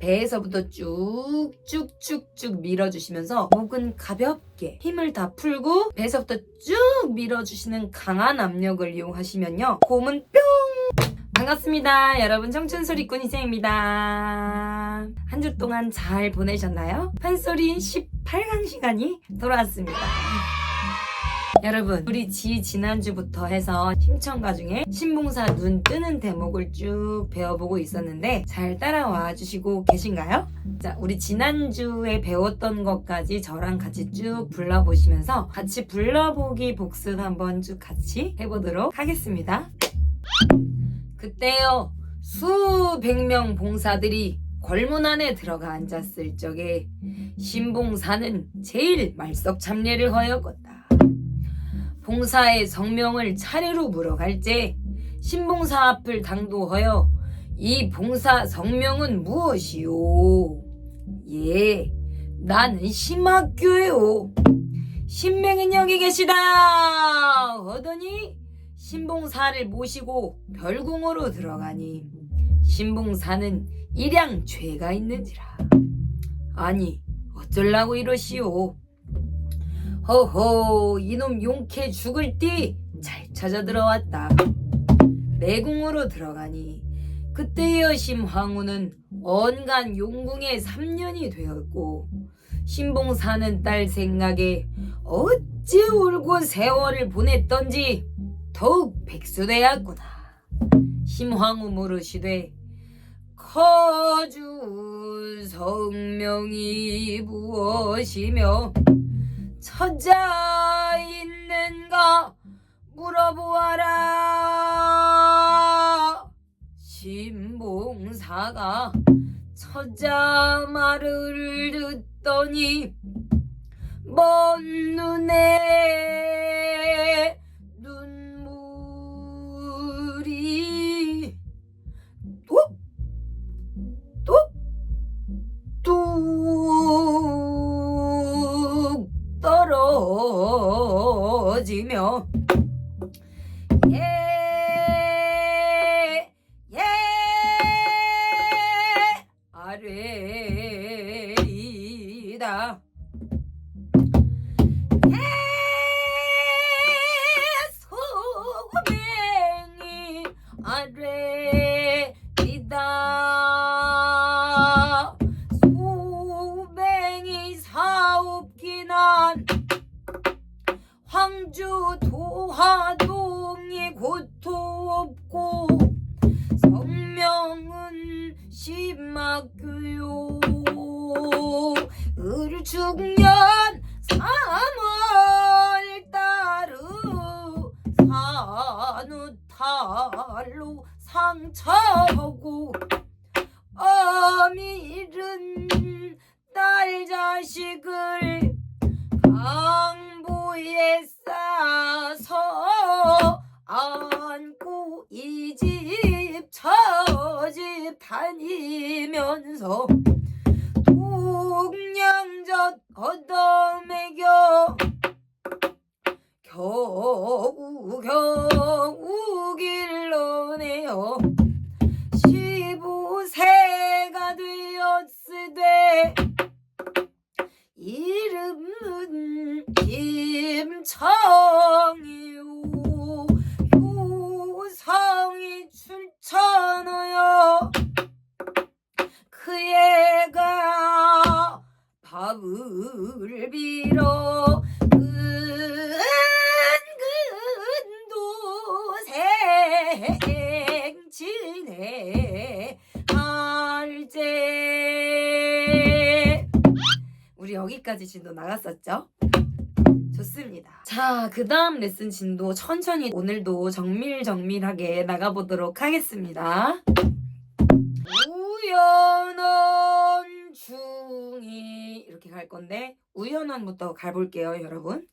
배에서부터 쭉쭉쭉쭉 밀어주시면서 목은 가볍게 힘을 다 풀고 배에서부터 쭉 밀어주시는 강한 압력을 이용하시면요. 고음은 뿅! 반갑습니다. 여러분 청춘소리꾼 희생입니다. 한 주 동안 잘 보내셨나요? 판소리 18강 시간이 돌아왔습니다. 여러분 우리 지 지난주부터 해서 신청가 중에 신봉사 눈 뜨는 대목을 쭉 배워보고 있었는데 잘 따라와 주시고 계신가요? 자 우리 지난주에 배웠던 것까지 저랑 같이 쭉 불러보시면서 같이 불러보기 복습 한번 쭉 같이 해보도록 하겠습니다 그때요 수백 명 봉사들이 걸문 안에 들어가 앉았을 적에 신봉사는 제일 말석 참례를 허였었다. 봉사의 성명을 차례로 물어갈 때 신봉사 앞을 당도하여 이 봉사 성명은 무엇이오? 예, 나는 심학교요. 신명은 여기 계시다. 하더니 신봉사를 모시고 별궁으로 들어가니 신봉사는 일양 죄가 있는지라. 아니 어쩌려고 이러시오. 허허 이놈 용케 죽을 띠 잘 찾아 들어왔다. 내궁으로 들어가니 그때의 심황후는 언간 용궁에 3년이 되었고 신봉 사는 딸 생각에 어찌 울고 세월을 보냈던지 더욱 백수되었구나. 심황후 물으시되 커주 성명이 무엇이며 처자 있는가 물어보아라. 신봉사가 처자 말을 듣더니 먼 눈에 눈물이 뚝뚝뚝 떨 진도 나갔었죠? 좋습니다. 자, 그 다음 레슨 진도 천천히 오늘도 정밀정밀하게 나가보도록 하겠습니다. 우연한 중이 이렇게 갈 건데 우연한부터 가볼게요, 여러분.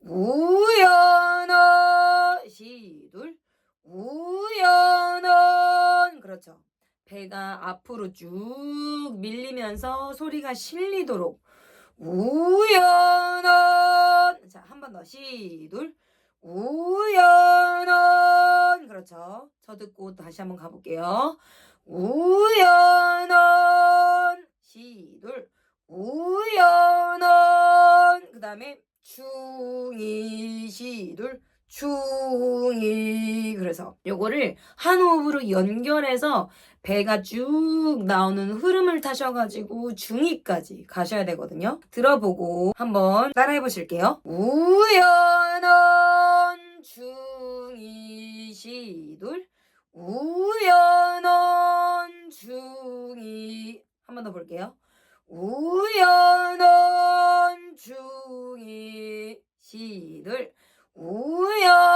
우연한 시둘 우연한 그렇죠. 배가 앞으로 쭉 밀리면서 소리가 실리도록 우연한 자 한 번 더. 시둘. 우연한. 그렇죠. 저 듣고 다시 한번 가볼게요. 우연한. 시둘. 우연한. 그 다음에 중이. 시둘. 중이. 그래서 요거를 한 호흡으로 연결해서 배가 쭉 나오는 흐름을 타셔가지고 중이까지 가셔야 되거든요. 들어보고 한번 따라해 보실게요. 우연한 중이 시둘 우연한 중이 한 번 더 볼게요. 우연한 중이 시들 우연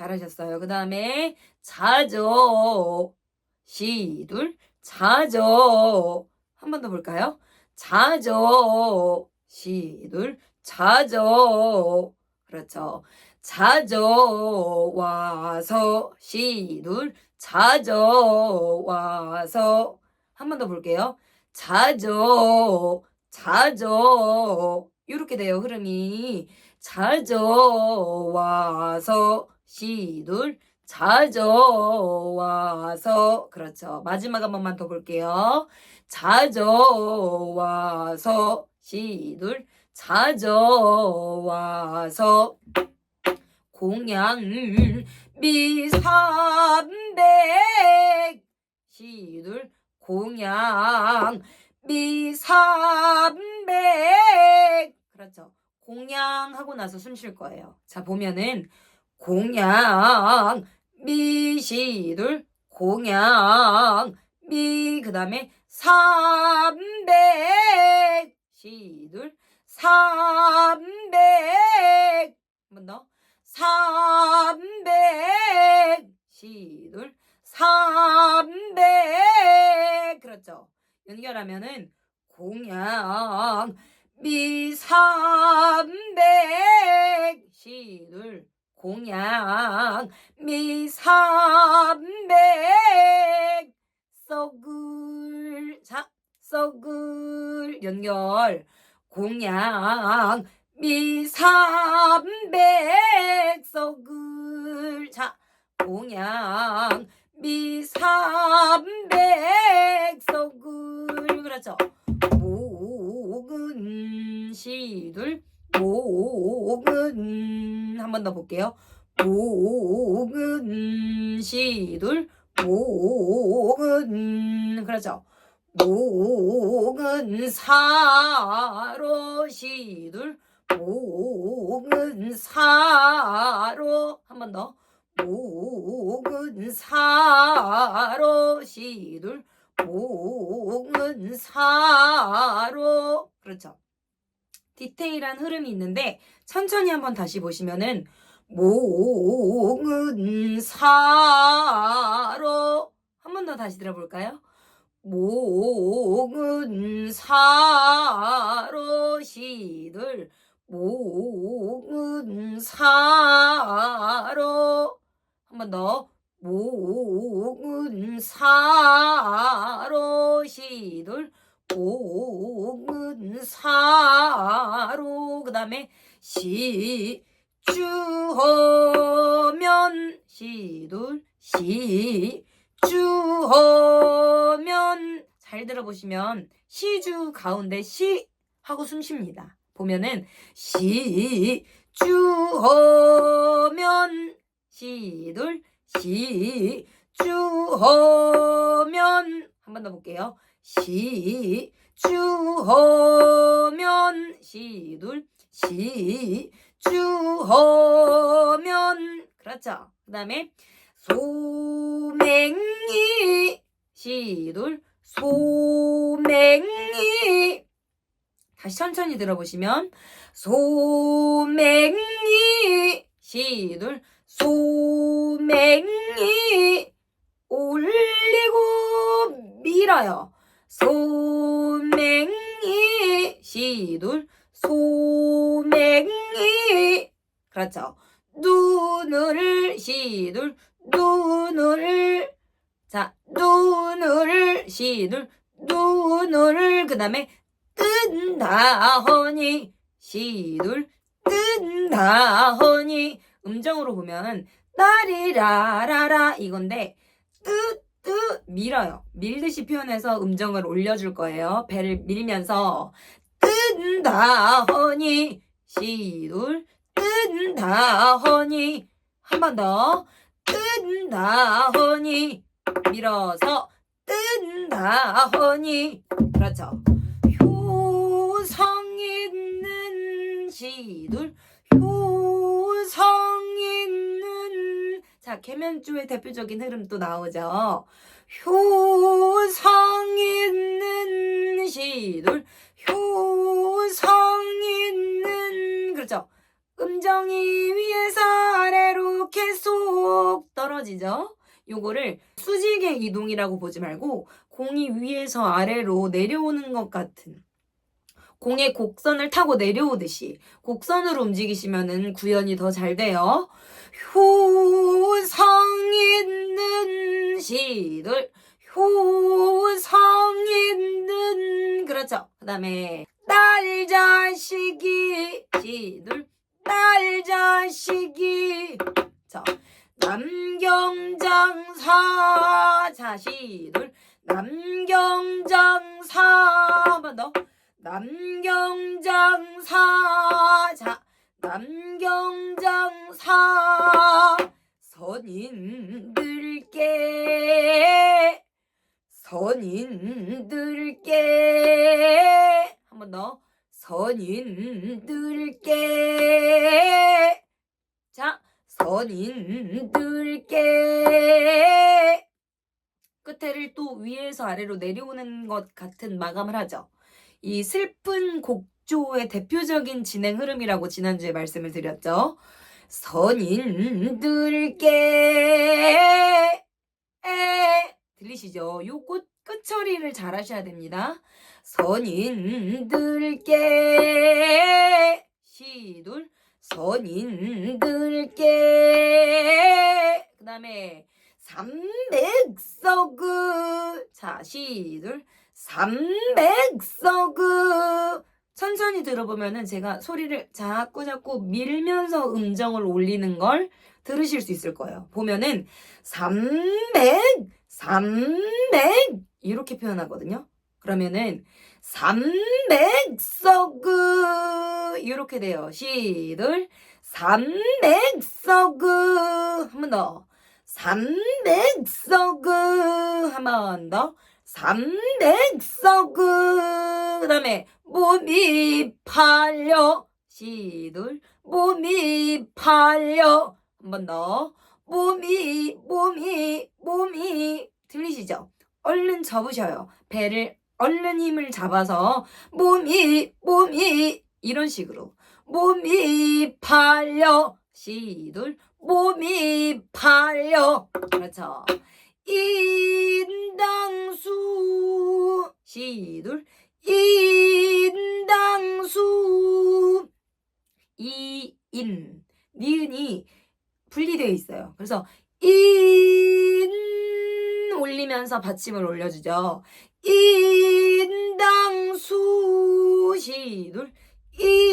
잘하셨어요. 그 다음에 자저 시둘 자저 한 번 더 볼까요? 자저 시둘 자저 그렇죠. 자저 와서 시둘 자저 와서 한 번 더 볼게요. 자저 자저 이렇게 돼요 흐름이 자저 와서 시둘 자저 와서. 그렇죠. 마지막 한 번만 더 볼게요. 자저 와서. 시둘 자저 와서. 공양 미삼백. 시둘 공양 미삼백. 그렇죠. 공양 하고 나서 숨 쉴 거예요. 자 보면은 공양 미시둘 공양 미 그 다음에 삼백 시둘 삼백. 한번 더. 삼백 시둘 삼백. 그렇죠. 연결하면은 공양 미 삼백 시둘 공양 미삼백. 썩을 자 썩을 연결. 공양 미삼백. 썩을 자 공양 미삼백. 썩을 그렇죠. 목은 시둘 목은 한번 더 볼게요. 목은 시둘 목은 그렇죠. 목은 사로 시둘 목은 사로 한 번 더. 목은 사로 시둘 목은 사로 그렇죠 디테일한 흐름이 있는데 천천히 한번 다시 보시면은 목은 사로 한 번 더 다시 들어볼까요? 목은 사로 시들 목은 사로 한 번더 목은 사로 시들 목은 사로 그 다음에 시주하면 시둘 시주하면 잘 들어보시면 시주 가운데 시 하고 숨 쉽니다. 보면은 시주하면 시둘 시주하면 한 번 더 볼게요. 시주하면 시둘 시주하면 그렇죠. 그 다음에 소맹이 시둘 소맹이 다시 천천히 들어보시면 소맹이 시둘 소맹이 올리고 밀어요. 소맹이 시둘 소맹이 그렇죠. 눈을 시둘 눈을 자 눈을 시둘 눈을 그 다음에 뜬다 허니 시둘 뜬다 허니 음정으로 보면 따리라라라 이건데 뜨뜨 밀어요. 밀듯이 표현해서 음정을 올려줄 거예요. 배를 밀면서 뜬다 허니. 시둘 뜬다 허니. 한 번 더. 뜬다 허니. 밀어서 뜬다 허니. 그렇죠. 효성 있는 시둘 효성 있는 자 계면조의 대표적인 흐름 또 나오죠. 효성 있는 시둘 효성 있는 그렇죠. 음정이 위에서 아래로 계속 떨어지죠. 요거를 수직의 이동이라고 보지 말고 공이 위에서 아래로 내려오는 것 같은 공의 곡선을 타고 내려오듯이 곡선으로 움직이시면은 구현이 더 잘 돼요. 효 성 있는 시들. 효성 있는 그렇죠. 그 다음에 딸 자식이 시들. 딸 자식이. 자 남경장사 자시들. 남경장사 한번 더. 남경장사 자 남경장사 선인들께 선인들께 한 번 더 선인들께 자 선인들께 끝에를 또 위에서 아래로 내려오는 것 같은 마감을 하죠. 이 슬픈 곡조의 대표적인 진행 흐름이라고 지난주에 말씀을 드렸죠. 선인들께. 에 들리시죠? 요 끝, 끝 처리를 잘 하셔야 됩니다. 선인들께. 시둘. 선인들께. 그 다음에 삼백서그 자 시둘. 삼백서그 천천히 들어보면은 제가 소리를 자꾸 자꾸 밀면서 음정을 올리는 걸 들으실 수 있을 거예요. 보면은 삼백 삼백 이렇게 표현하거든요. 그러면은 삼백서그 이렇게 돼요. 시들 삼백서그 한 번 더. 삼백서그 한 번 더. 삼백서그 그다음에 몸이 팔려. 시들 몸이 팔려. 한 번 더. 몸이 몸이 몸이. 들리시죠? 얼른 접으셔요. 배를 얼른 힘을 잡아서 몸이 몸이. 이런 식으로. 몸이 팔려. 시둘. 몸이 팔려. 그렇죠. 인당수. 시둘 인당수 이인 니은이 분리되어 있어요. 그래서 인 올리면서 받침을 올려주죠. 인당수 시둘 인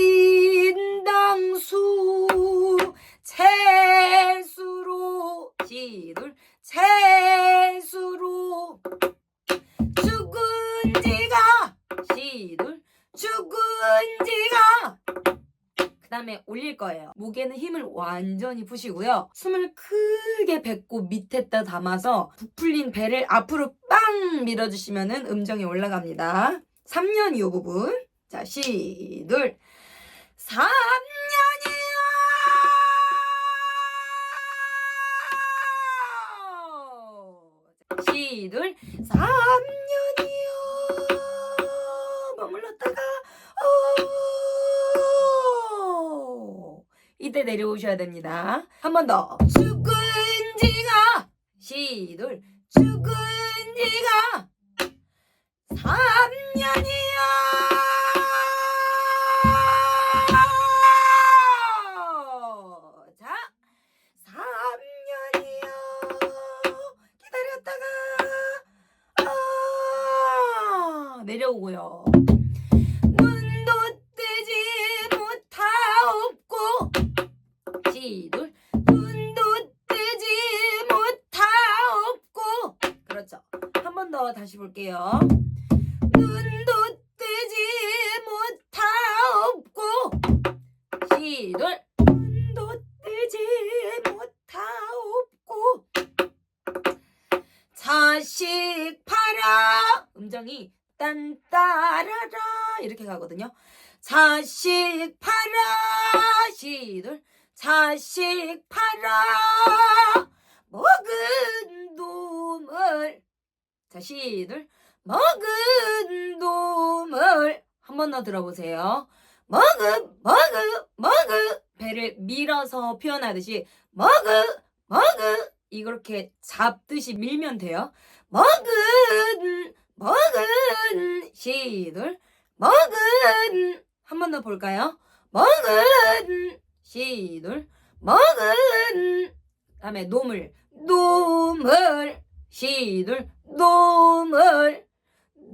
다음에 올릴 거예요. 목에는 힘을 완전히 푸시고요. 숨을 크게 뱉고 밑에다 담아서 부풀린 배를 앞으로 빵 밀어주시면 음정이 올라갑니다. 3년 이 부분. 자, 시, 둘. 3년이요! 시, 둘. 3 이때 내려오셔야 됩니다. 한 번 더. 죽은 지가, 시, 둘. 죽은 지가, 팔아 먹은 놈을. 자식들. 먹은 놈을 한 번 더 들어보세요. 먹은 먹은 먹은. 배를 밀어서 표현하듯이 먹은 먹은. 이렇게 잡듯이 밀면 돼요. 먹은 먹은. 시들. 먹은. 한 번 더 볼까요? 먹은 시들 먹은. 다음에 놈을 놈을 시들. 놈을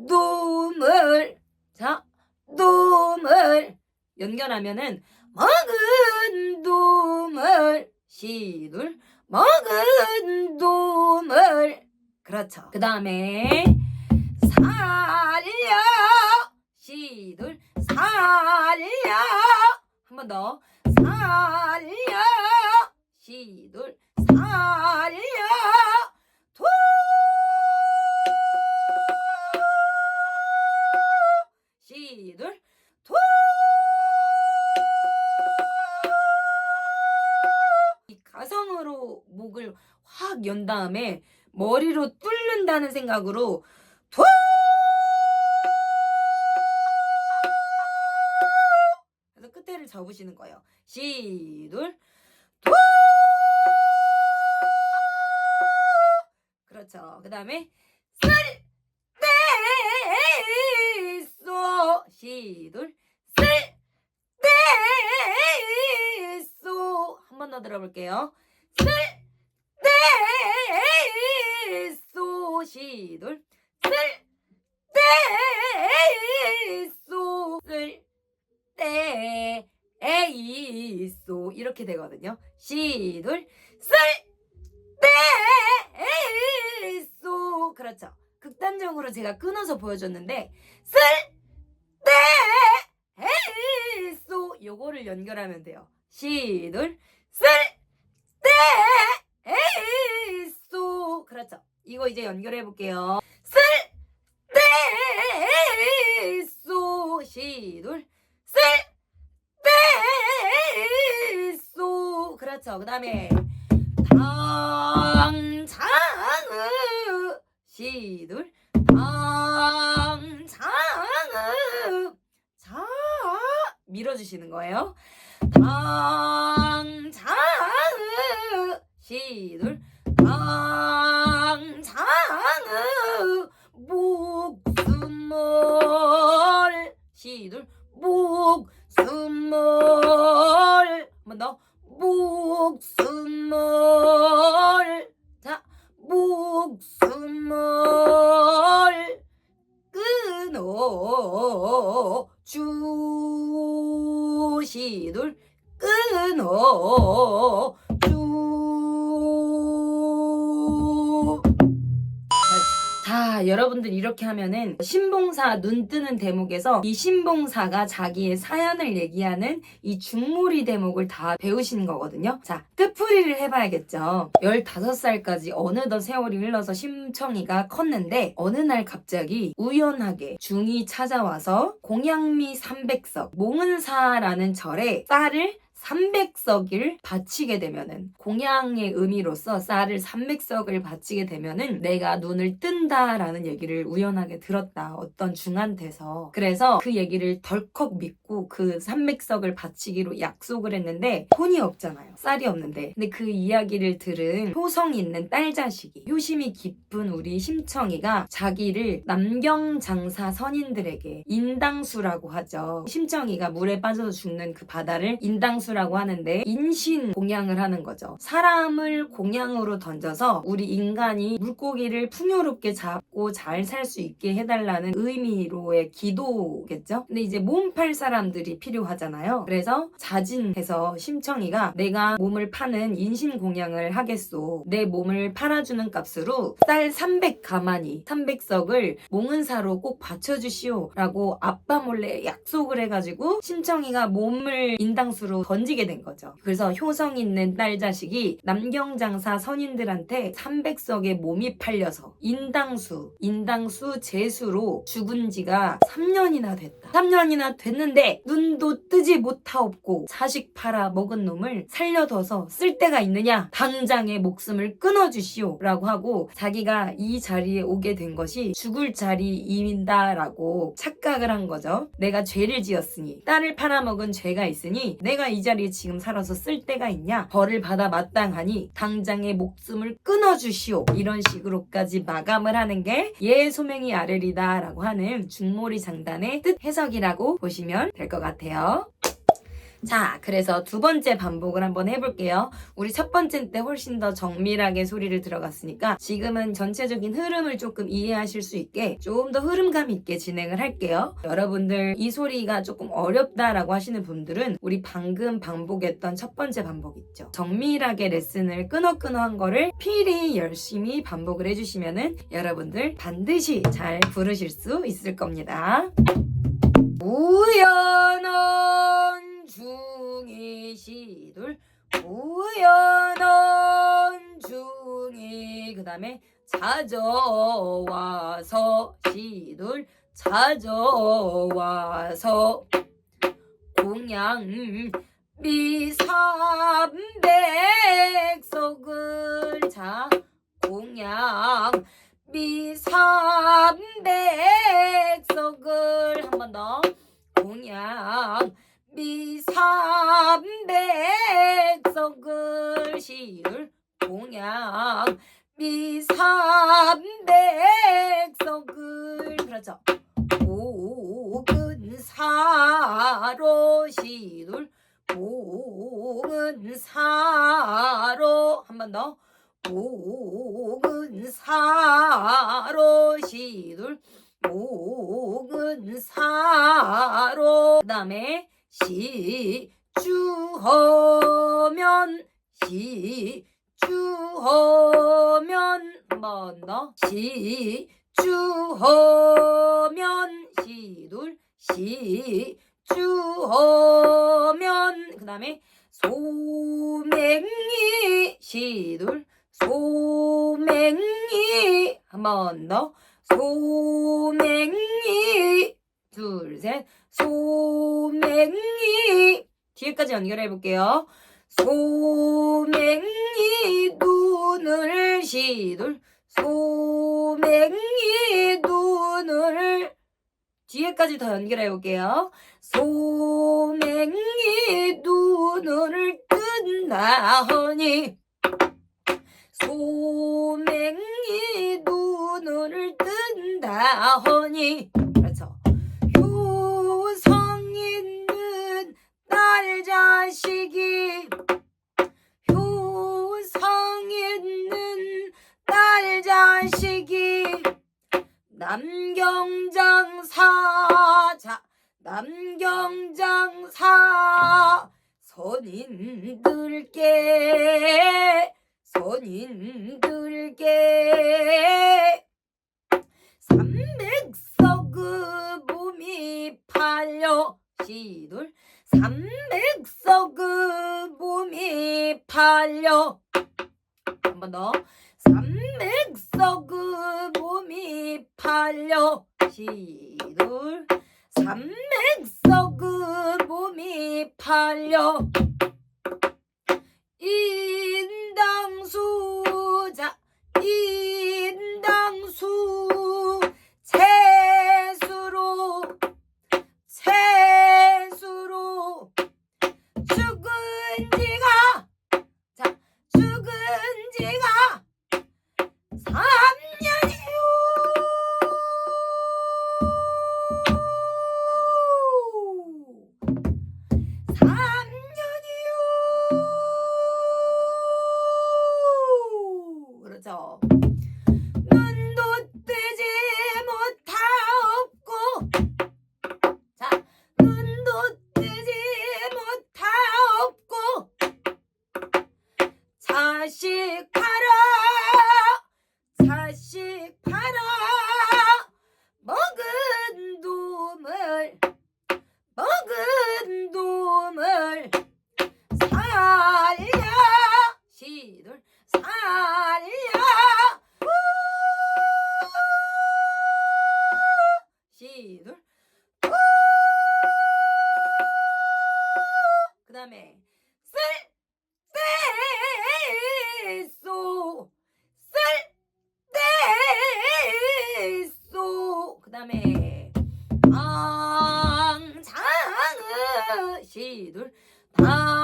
놈을 자 놈을 연결하면은 먹은 놈을 시들. 먹은 놈을 그렇죠. 그 다음에 살려. 시들. 살려. 한 번 더. 살려 시들 살려 도 시들 도이 가성으로 목을 확 연 다음에 머리로 뚫는다는 생각으로 도 그래서 끝에를 접으시는 거예요. 시둘 그렇죠. 그 다음에 쓸때쏘 시둘 쓸때쏘 한번 더 들어볼게요. 쓸때쏘 시둘 쓸때쏘 쓸때 에이쏘 이렇게 되거든요. 시둘 쓸때 에이쏘 그렇죠. 극단적으로 제가 끊어서 보여줬는데 쓸때에이쏘 요거를 연결하면 돼요. 시둘 쓸때에이쏘 그렇죠. 이거 이제 연결해 볼게요. 쓸때에이쏘 시둘 쓸때에이쏘 그렇죠. 그 다음에 당장 의 시둘 당장의 자 밀어주시는 거예요. 당 2차 눈 뜨는 대목에서 이 신봉사가 자기의 사연을 얘기하는 이 중몰이 대목을 다 배우신 거거든요. 자, 뜻풀이를 해봐야겠죠. 15살까지 어느덧 세월이 흘러서 심청이가 컸는데 어느 날 갑자기 우연하게 중이 찾아와서 공양미 300석 몽은사라는 절에 쌀을 300석을 바치게 되면은 공양의 의미로서 쌀을 300석을 바치게 되면은 내가 눈을 뜬다라는 얘기를 우연하게 들었다. 어떤 중한테서. 그래서 그 얘기를 덜컥 믿고 그 300석을 바치기로 약속을 했는데 돈이 없잖아요. 쌀이 없는데. 근데 그 이야기를 들은 효성 있는 딸 자식이 효심이 깊은 우리 심청이가 자기를 남경장사 선인들에게 인당수라고 하죠. 심청이가 물에 빠져서 죽는 그 바다를 인당수 공양수라고 하는데 인신 공양을 하는 거죠. 사람을 공양으로 던져서 우리 인간이 물고기를 풍요롭게 잡고 잘 살 수 있게 해달라는 의미로의 기도겠죠? 근데 이제 몸 팔 사람들이 필요하잖아요. 그래서 자진해서 심청이가 내가 몸을 파는 인신 공양을 하겠소. 내 몸을 팔아주는 값으로 쌀 300가마니, 300석을 몽은사로 꼭 바쳐주시오. 라고 아빠 몰래 약속을 해가지고 심청이가 몸을 인당수로 던 지게 된 거죠. 그래서 효성 있는 딸 자식이 남경장사 선인들한테 300석의 몸이 팔려서 인당수, 인당수 재수로 죽은 지가 3년이나 됐다. 3년이나 됐는데 눈도 뜨지 못하옵고 자식 팔아 먹은 놈을 살려둬서 쓸 데가 있느냐? 당장의 목숨을 끊어주시오. 라고 하고 자기가 이 자리에 오게 된 것이 죽을 자리이다라고 착각을 한 거죠. 내가 죄를 지었으니 딸을 팔아먹은 죄가 있으니 내가 이 자리에 지금 살아서 쓸 데가 있냐? 벌을 받아 마땅하니 당장의 목숨을 끊어주시오. 이런 식으로까지 마감을 하는 게 예소맹이 아래리다라고 하는 중몰이 장단의 뜻 해석이라고 보시면 될 것 같아요. 자, 그래서 두 번째 반복을 한번 해볼게요. 우리 첫 번째 때 훨씬 더 정밀하게 소리를 들어갔으니까 지금은 전체적인 흐름을 조금 이해하실 수 있게 좀더 흐름감 있게 진행을 할게요. 여러분들 이 소리가 조금 어렵다라고 하시는 분들은 우리 방금 반복했던 첫 번째 반복 있죠. 정밀하게 레슨을 끊어끊어 한 거를 필히 열심히 반복을 해주시면은 여러분들 반드시 잘 부르실 수 있을 겁니다. 우연한 중이 시둘 우연한 중이 그 다음에 찾아와서 시둘 찾아와서 공양 미삼백석을 자 공양 미삼백석을 한 번 더 공양 미삼백석을 시율 공양. 미삼백석을 그렇죠. 오근사로 시둘 오근사로 한 번 더. 오근사로 시둘 오근사로. 그 다음에 시주허면 시주허면 한번더 시주허면 시둘 시주허면. 그 다음에 소맹이 시둘 소맹이 한 번 더 소맹이 둘 셋. 소맹이. 뒤에까지 연결해 볼게요. 소맹이 눈을 시둘. 소맹이 눈을 뒤에까지 더 연결해 볼게요. 소맹이 눈을 뜬다하니. 소맹이 눈을 뜬다하니 딸 자식이 효성 있는 딸 자식이 남경장 사 자 남경장사 선인들께 선인들께 삼백석의 몸이 팔려 시둘 삼백석의 몸이 팔려. 한 번 더. 삼백석의 몸이 팔려. 시둘. 삼백석의 몸이 팔려. 인당수 자 인당수. 채 그다음에 당장의 시둘 당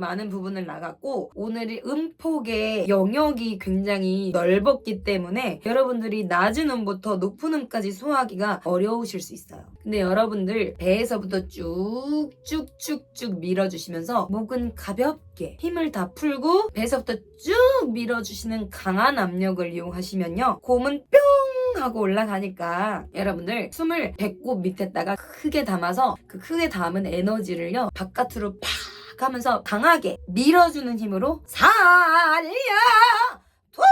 많은 부분을 나갔고 오늘이 음폭의 영역이 굉장히 넓었기 때문에 여러분들이 낮은 음부터 높은 음까지 소화하기가 어려우실 수 있어요. 근데 여러분들 배에서부터 쭉쭉쭉쭉 밀어주시면서 목은 가볍게 힘을 다 풀고 배에서부터 쭉 밀어주시는 강한 압력을 이용하시면요. 곰은 뿅 하고 올라가니까 여러분들 숨을 배꼽 밑에다가 크게 담아서 그 크게 담은 에너지를요 바깥으로 팍 하면서 강하게 밀어주는 힘으로 살려! 도!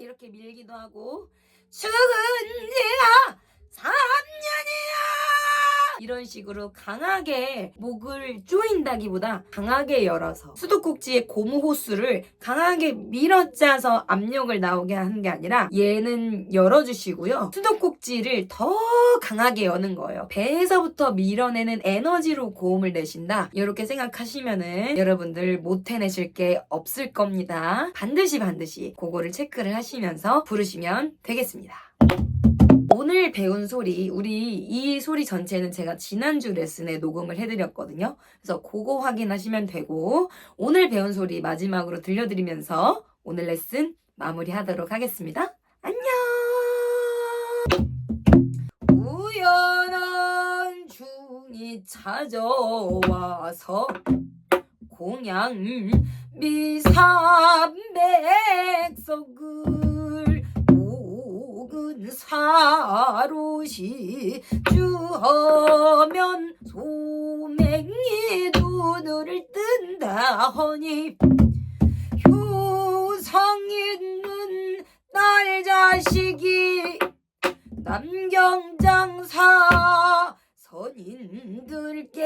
이렇게 밀기도 하고 죽은 지가 3년이야 이런 식으로 강하게 목을 조인다기보다 강하게 열어서 수도꼭지의 고무 호수를 강하게 밀어짜서 압력을 나오게 하는 게 아니라 얘는 열어주시고요. 수도꼭지를 더 강하게 여는 거예요. 배에서부터 밀어내는 에너지로 고음을 내신다. 이렇게 생각하시면은 여러분들 못 해내실 게 없을 겁니다. 반드시 반드시 그거를 체크를 하시면서 부르시면 되겠습니다. 오늘 배운 소리, 우리 이 소리 전체는 제가 지난주 레슨에 녹음을 해드렸거든요. 그래서 그거 확인하시면 되고, 오늘 배운 소리 마지막으로 들려드리면서 오늘 레슨 마무리하도록 하겠습니다. 안녕! 우연한 중이 찾아와서 공양 미삼백석을 사롯이 주하면 소맹이 눈을 뜬다 허니 효성 있는 딸 자식이 남경장사 선인들께